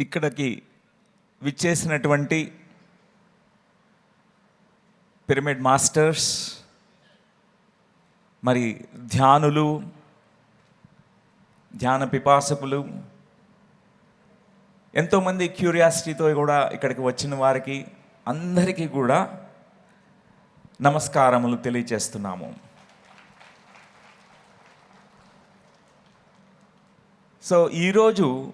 ఇక్కడికి విచ్చేసినటువంటి pyramid masters మరి ధ్యానులు ధ్యాన పిపాసకులు ఎంతోమంది క్యూరియాసిటీతో కూడా ఇక్కడికి వచ్చిన వారికి అందరికీ కూడా నమస్కారములు తెలియచేస్తున్నాము. సో ఈరోజు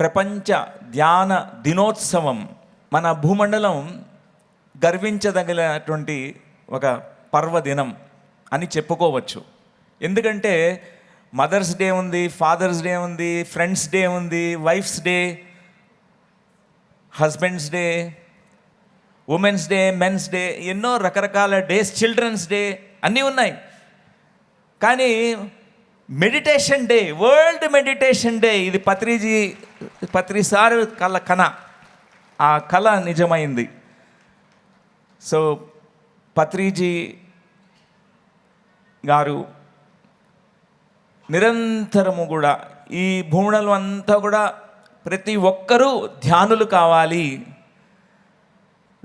ప్రపంచ ధ్యాన దినోత్సవం మన భూమండలం గర్వించదగినటువంటి ఒక పర్వదినం అని చెప్పుకోవచ్చు. ఎందుకంటే మదర్స్ డే ఉంది ఫాదర్స్ డే ఉంది ఫ్రెండ్స్ డే ఉంది wife's day husband's day women's day men's day ఎన్నో రకరకాల డేస్ చిల్డ్రన్స్ డే అన్నీ ఉన్నాయి. కానీ meditation day world meditation day ఇది పత్రిజీ పత్రిసారు కళ కన ఆ కళ నిజమైంది. సో పత్రిజీ గారు నిరంతరము కూడా ఈ భూములు అంతా కూడా ప్రతి ఒక్కరూ ధ్యానులు కావాలి.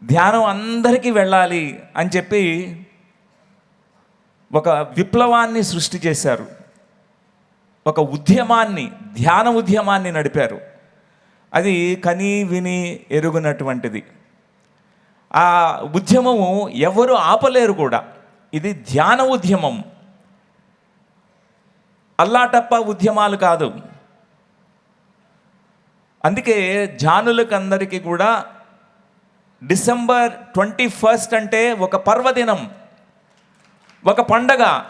ధ్యానం అందరికీ వెళ్ళాలి అని చెప్పి ఒక విప్లవాన్ని సృష్టి చేశారు. ఒక ఉద్యమాన్ని ధ్యాన ఉద్యమాన్ని నడిపారు. అది కని విని ఎరుగునటువంటిది. ఆ ఉద్యమము ఎవరు ఆపలేరు కూడా. ఇది ధ్యాన ఉద్యమం. అల్లాటప్ప ఉద్యమాలు కాదు. అందుకే జానులకందరికీ కూడా డిసెంబర్ ట్వంటీ ఫస్ట్ అంటే ఒక పర్వదినం ఒక పండగ.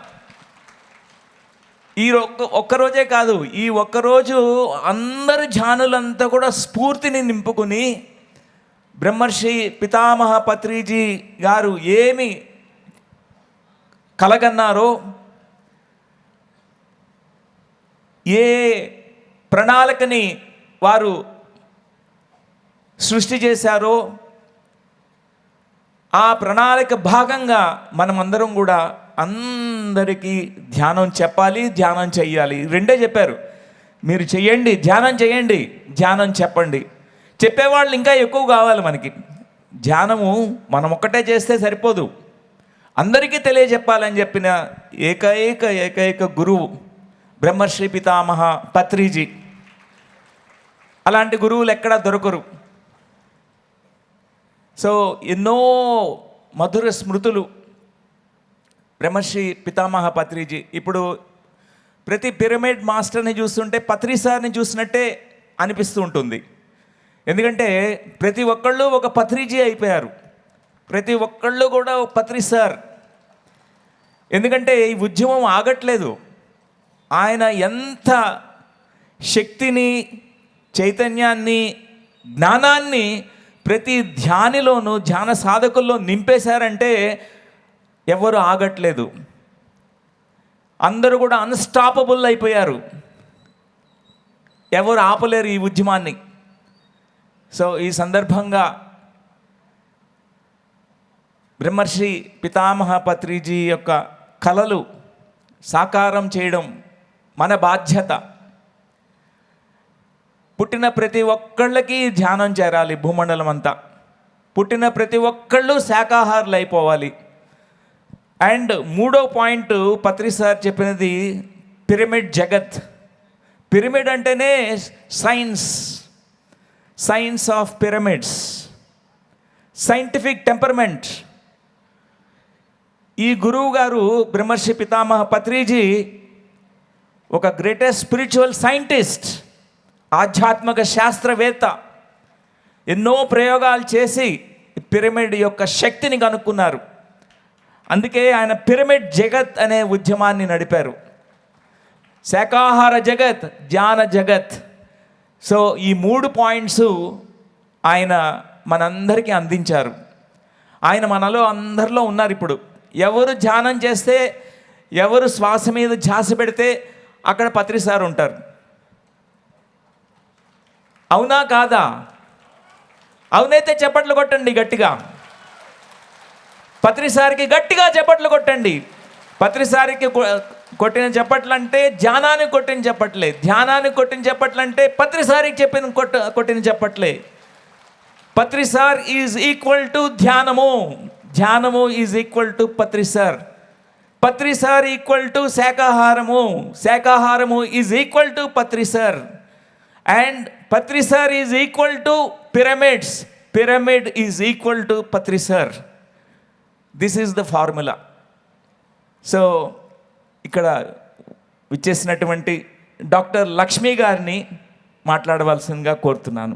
ఈ ఒక్క ఒక్కరోజే కాదు ఈ ఒక్కరోజు అందరు జానులంతా కూడా స్ఫూర్తిని నింపుకుని బ్రహ్మర్షి పితామహ పత్రిజీ గారు ఏమి కలగన్నారో ఏ ప్రణాళికని వారు సృష్టి చేశారో ఆ ప్రణాళిక భాగంగా మనమందరం కూడా అందరికీ ధ్యానం చెప్పాలి ధ్యానం చెయ్యాలి. రెండే చెప్పారు. మీరు చెయ్యండి ధ్యానం చేయండి ధ్యానం చెప్పండి. చెప్పేవాళ్ళు ఇంకా ఎక్కువ కావాలి మనకి. ధ్యానము మనం ఒక్కటే చేస్తే సరిపోదు. అందరికీ తెలియజెప్పాలని చెప్పిన ఏకైక ఏకైక గురువు బ్రహ్మశ్రీ పితామహ పత్రిజీ. అలాంటి గురువులు ఎక్కడా దొరకరు. సో ఎన్నో మధుర స్మృతులు బ్రహ్మశ్రీ పితామహ పత్రిజీ ఇప్పుడు ప్రతి పిరమిడ్ మాస్టర్ని చూస్తుంటే పత్రి సార్ని చూసినట్టే అనిపిస్తూ ఉంటుంది. ఎందుకంటే ప్రతి ఒక్కళ్ళు ఒక పత్రిజీ అయిపోయారు. ప్రతి ఒక్కళ్ళు కూడా ఒక పత్రి సార్. ఎందుకంటే ఈ ఉద్యమం ఆగట్లేదు. ఆయన ఎంత శక్తిని చైతన్యాన్ని జ్ఞానాన్ని ప్రతి ధ్యానిలోనూ ధ్యాన సాధకుల్లో నింపేశారంటే ఎవరు ఆగట్లేదు. అందరూ కూడా అన్స్టాపబుల్ అయిపోయారు. ఎవరు ఆపలేరు ఈ ఉద్యమాన్ని. సో ఈ సందర్భంగా బ్రహ్మర్షి పితామహ పత్రిజీ యొక్క కళలు సాకారం చేయడం మన బాధ్యత. పుట్టిన ప్రతి ఒక్కళ్ళకి ధ్యానం చేరాలి భూమండలం అంతా పుట్టిన ప్రతి ఒక్కళ్ళు శాకాహారులు అయిపోవాలి అండ్ మూడో పాయింట్ పత్రి సార్ చెప్పినది పిరమిడ్ జగత్. పిరమిడ్ అంటేనే science. Science of pyramids. Scientific temperament. ఈ గురువు గారు బ్రహ్మర్షి పితామహ పత్రిజీ ఒక గ్రేటెస్ట్ స్పిరిచువల్ సైంటిస్ట్ ఆధ్యాత్మిక శాస్త్రవేత్త. ఎన్నో ప్రయోగాలు చేసి పిరమిడ్ యొక్క శక్తిని కనుక్కున్నారు. అందుకే ఆయన పిరమిడ్ జగత్ అనే ఉద్యమాన్ని నడిపారు. శాకాహార జగత్ ధ్యాన జగత్. సో ఈ మూడు పాయింట్స్ ఆయన మనందరికీ అందించారు. ఆయన మనలో అందరిలో ఉన్నారు ఇప్పుడు. ఎవరు ధ్యానం చేస్తే ఎవరు శ్వాస మీద ధ్యాస పెడితే అక్కడ పత్రిసారు ఉంటారు. అవునా కాదా? అవునైతే చెప్పట్లు కొట్టండి గట్టిగా. పత్రిసారికి గట్టిగా చప్పట్లు కొట్టండి. పత్రిసారికి కొట్టిన చప్పట్లు అంటే ధ్యానాన్ని కొట్టిన చెప్పట్లే. ధ్యానాన్ని కొట్టిన చప్పట్లు అంటే పత్రిసారికి చెప్పిన కొట్ట కొట్టిన చెప్పట్లే. పత్రిసార్ ఈజ్ ఈక్వల్ టు ధ్యానము. ధ్యానము is equal to పత్రిసార్. పత్రిసార్ equal to శాకాహారము శాకాహారము is equal to Patri sir. And Patri sir is equal to pyramids. Pyramid is equal to Patri sir. This is the formula so ఇక్కడ విచ్చేసినటువంటి doctor Lakshmi గారిని మాట్లాడవలసిందిగా కోరుతున్నాను.